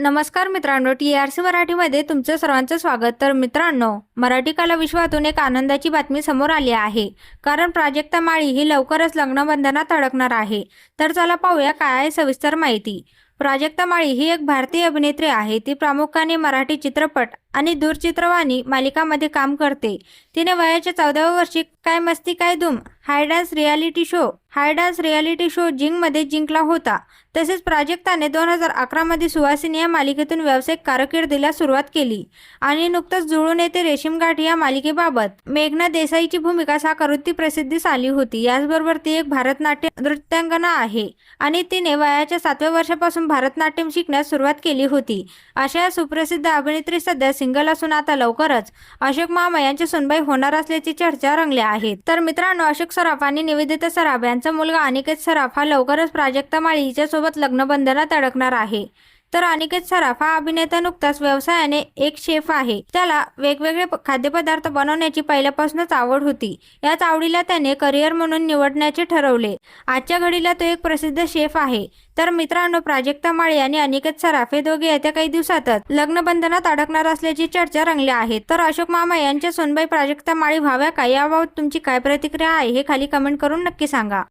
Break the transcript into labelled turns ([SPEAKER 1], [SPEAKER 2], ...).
[SPEAKER 1] नमस्कार मित्रांनो T R C मराठीमध्ये तुमचं सर्वांचं स्वागत. तर मित्रांनो मराठी कला विश्वातून एक आनंदाची बातमी समोर आली आहे. कारण प्राजक्ता माळी ही लवकरच लग्नबंधनात अडकणार आहे. तर चला पाहूया काय आहे सविस्तर माहिती. प्राजक्ता माळी ही एक भारतीय अभिनेत्री आहे. ती प्रामुख्याने मराठी चित्रपट आणि दूरचित्रवाणी मालिकामध्ये काम करते. तिने वयाच्या चौदाव्या वर्षी काय मस्ती काय धूम high dance reality show high dance reality show जिंगमध्ये जिंकला होता. तसेच प्राजक्ताने दोन हजार अकरामध्ये सुवासिनी या मालिकेतून व्यावसायिक कारकिर्दीला सुरुवात केली. आणि नुकतंच जुळून येते रेशीमघाट या मालिकेबाबत. मेघना देसाईची भूमिका साकारून ती प्रसिद्धीस आली होती. याचबरोबर ती एक भरतनाट्य नृत्यांगना आहे. आणि तिने वयाच्या सातव्या वर्षापासून भरतनाट्यम शिकण्यास सुरुवात केली होती. अशा या सुप्रसिद्ध अभिनेत्री सध्या सिंगल असून आता लवकरच अशोक मामा यांची सुनबाई होणार असल्याची चर्चा रंगल्या आहेत. तर मित्रांनो अशोक सराफ आणि निवेदिता सराफ यांचा मुलगा अनिकेत सराफ हा लवकरच प्राजक्ता माळी हिच्यासोबत लग्नबंधनात अडकणार आहे. तर अनिकेत सराफ हा अभिनेता नुकताच व्यवसायाने एक शेफ आहे. त्याला वेगवेगळे खाद्यपदार्थ बनवण्याची पहिल्यापासूनच आवड होती. याच आवडीला त्याने करिअर म्हणून निवडण्याचे ठरवले. आजच्या घडीला तो एक प्रसिद्ध शेफ आहे. तर मित्रांनो प्राजक्ता माळी आणि अनिकेत सराफ हे दोघे येत्या काही दिवसातच लग्नबंधनात अडकणार असल्याची चर्चा रंगल्या आहे. तर अशोक मामा यांच्या सोनबाई प्राजक्ता माळी व्हाव्या का? याबाबत तुमची काय प्रतिक्रिया आहे हे खाली कमेंट करून नक्की सांगा.